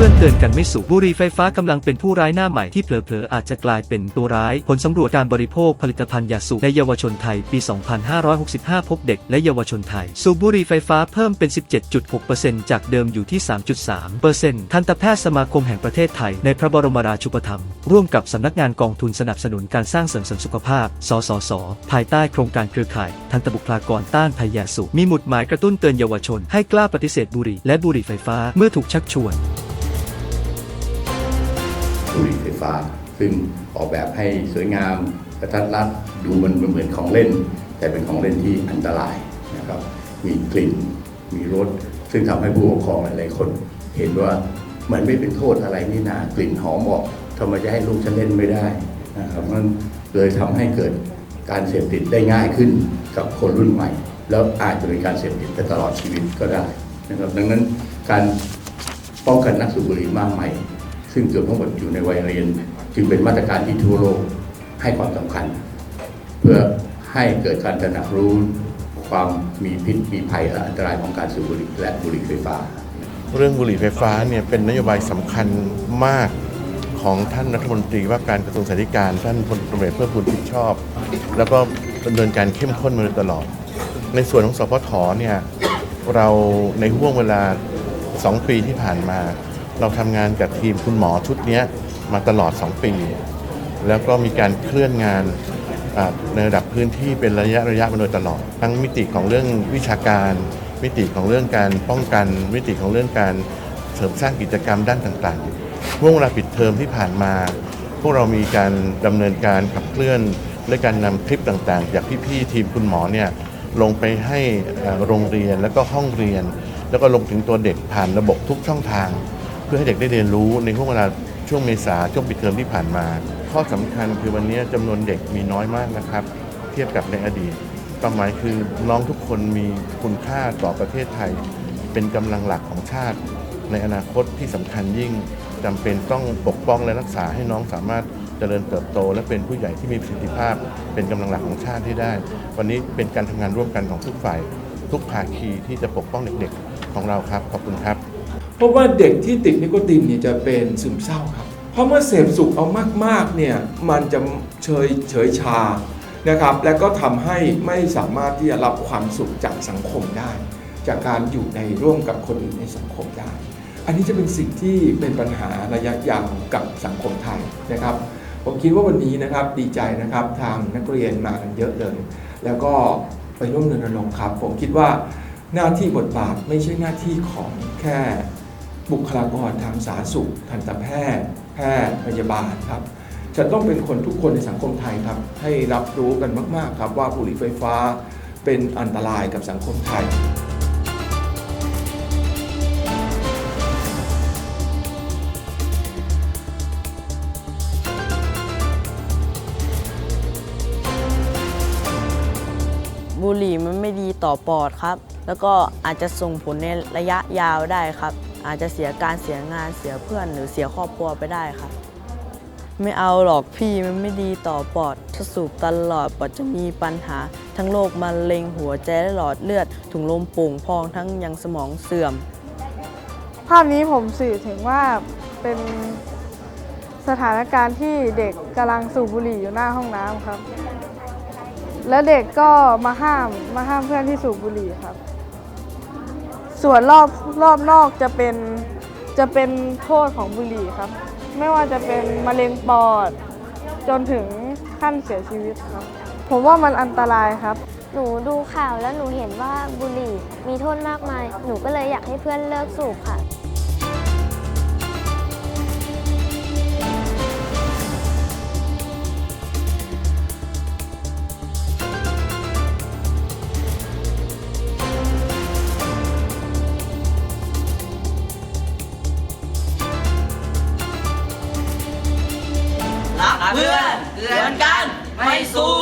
เรื่องเตือนกันไม่สูบบุหรี่ไฟฟ้ากำลังเป็นผู้ร้ายหน้าใหม่ที่เผลอๆอาจจะกลายเป็นตัวร้าย ผลสำรวจการบริโภคผลิตภัณฑ์ยาสูบในเยาวชนไทยปี 2565 พบเด็กและเยาวชนไทย สูบบุหรี่ไฟฟ้าเพิ่มเป็น 17.6%จากเดิมอยู่ที่ 3.3%ทันตแพทย์สมาคมแห่งประเทศไทยในพระบรมราชูปถัมภ์ร่วมกับสำนักงานกองทุนสนับสนุนการสร้างเสริมสริมสุขภาพ สสส ภายใต้โครงการเครือข่าย ทันตบุคลากรต้านภัยยาสูบมีหมุดหมายกระตุ้นเตือนเยาวชน ให้กล้าปฏิเสธบุหรี่และบุหรี่ไฟฟ้าเมื่อถูกชักชวน ฟ้าซึ่งออกแบบให้สวยงามกระทัดรัดดูมันเหมือนของเล่น แต่เป็นของเล่นที่อันตรายนะครับมีกลิ่นมีรสซึ่งทำให้ผู้ปกครองหลายๆคนเห็นว่ามันไม่เป็นโทษอะไรนี่นากลิ่นหอมออกทำไมจะให้ลูกฉันเล่นไม่ได้นะครับมันเลยทำให้เกิดการเสพติดได้ง่ายขึ้นกับคนรุ่นใหม่ แล้วอาจจะเป็นการเสพติดไปตลอดชีวิตก็ได้นะครับดังนั้นการป้องกันนักสูบบุหรี่มากใหม่ ซึ่งเกือบทั้งหมดอยู่ในวัยเรียน จึงเป็นมาตรการที่ทั่วโลกให้ความสำคัญ เพื่อให้เกิดการตระหนักรู้ความมีพิษมีภัยและอันตรายของการสูบบุหรี่และบุหรี่ไฟฟ้า เรื่องบุหรี่ไฟฟ้าเนี่ยเป็นนโยบายสำคัญมากของท่านรัฐมนตรีว่าการกระทรวงสาธารณสุขท่านพลตำรวจเพื่อคุณผิดชอบ แล้วก็ดำเนินการเข้มข้นมาโดยตลอด ในส่วนของสพทเนี่ยเราในห่วงเวลา 2 ปีที่ผ่านมา เราทำงานกับทีมคุณหมอชุดนี้มาตลอด 2 ปี แล้วก็มีการเคลื่อนงานในระดับพื้นที่เป็นระยะระยะมาโดยตลอด ทั้งมิติของเรื่องวิชาการ มิติของเรื่องการป้องกัน มิติของเรื่องการเสริมสร้างกิจกรรมด้านต่างๆช่วงเวลาปิดเทอมที่ผ่านมา พวกเรามีการดำเนินการขับเคลื่อนด้วยการนำคลิปต่างๆ จากพี่ๆทีมคุณหมอเนี่ยลงไปให้โรงเรียนแล้วก็ห้องเรียน แล้วก็ลงถึงตัวเด็กผ่านระบบทุกช่องทาง เพื่อให้เด็กได้เรียนรู้ในช่วงเวลาช่วงเมษาช่วงปิดเทอมที่ผ่านมา ข้อสำคัญคือวันนี้จำนวนเด็กมีน้อยมากนะครับ เทียบกับในอดีตความหมายคือน้องทุกคนมีคุณค่าต่อประเทศไทย เป็นกำลังหลักของชาติ ในอนาคตที่สำคัญยิ่งจำเป็นต้องปกป้องและรักษาให้น้องสามารถเจริญเติบโตและเป็นผู้ใหญ่ที่มีประสิทธิภาพ เป็นกำลังหลักของชาติที่ได้ วันนี้เป็นการทำงานร่วมกันของทุกฝ่าย ทุกภาคีที่จะปกป้องเด็กๆ ของเราครับ ขอบคุณครับ เพราะว่าเด็กที่ติดนิโคตินเนี่ยจะเป็นซึมเศร้าครับ เพราะเมื่อเสพสุขเอามากๆเนี่ยมันจะเฉยเฉยชานะครับ และก็ทำให้ไม่สามารถที่จะรับความสุขจากสังคมได้ จากการอยู่ในร่วมกับคนอื่นในสังคมได้ อันนี้จะเป็นสิ่งที่เป็นปัญหาระยะยาวกับสังคมไทยนะครับผมคิดว่าวันนี้นะครับดีใจนะครับทางนักเรียนมากันเยอะเลย แล้วก็ไปร่วมรณรงค์ครับ ผมคิดว่าหน้าที่บทบาทไม่ใช่หน้าที่ของแค่ บุคลากรทางสาธารณสุข ทันตแพทย์ แพทย์พยาบาลครับ จะต้องเป็นคนทุกคนในสังคมไทยครับ ให้รับรู้กันมากๆครับว่าบุหรี่ไฟฟ้าเป็นอันตรายกับสังคมไทยบุหรี่มันไม่ดีต่อปอดครับ แล้วก็อาจจะส่งผลในระยะยาวได้ครับ อาจจะเสียการเสียงานเสียเพื่อน หรือเสียครอบครัวไปได้ครับไม่เอาหรอกพี่มันไม่ดีต่อปอดถ้าสูบตลอดปอดจะมีปัญหา ทั้งโรคมะเร็งหัวใจและหลอดเลือดถุงลมโป่งพองทั้งยังสมองเสื่อม ภาพนี้ผมสื่อถึงว่าเป็นสถานการณ์ที่เด็กกำลังสูบบุหรี่อยู่หน้าห้องน้ำครับ แล้วเด็กก็มาห้ามมาห้ามเพื่อนที่สูบบุหรี่ครับ ส่วนรอบรอบนอกจะเป็นจะเป็นโทษของบุหรี่ครับ ไม่ว่าจะเป็นมะเร็งปอด จนถึงขั้นเสียชีวิตครับ ผมว่ามันอันตรายครับ หนูดูข่าวแล้วหนูเห็นว่าบุหรี่มีโทษมากมาย หนูก็เลยอยากให้เพื่อนเลิกสูบค่ะ เพื่อนเตือนกัน ไม่สู้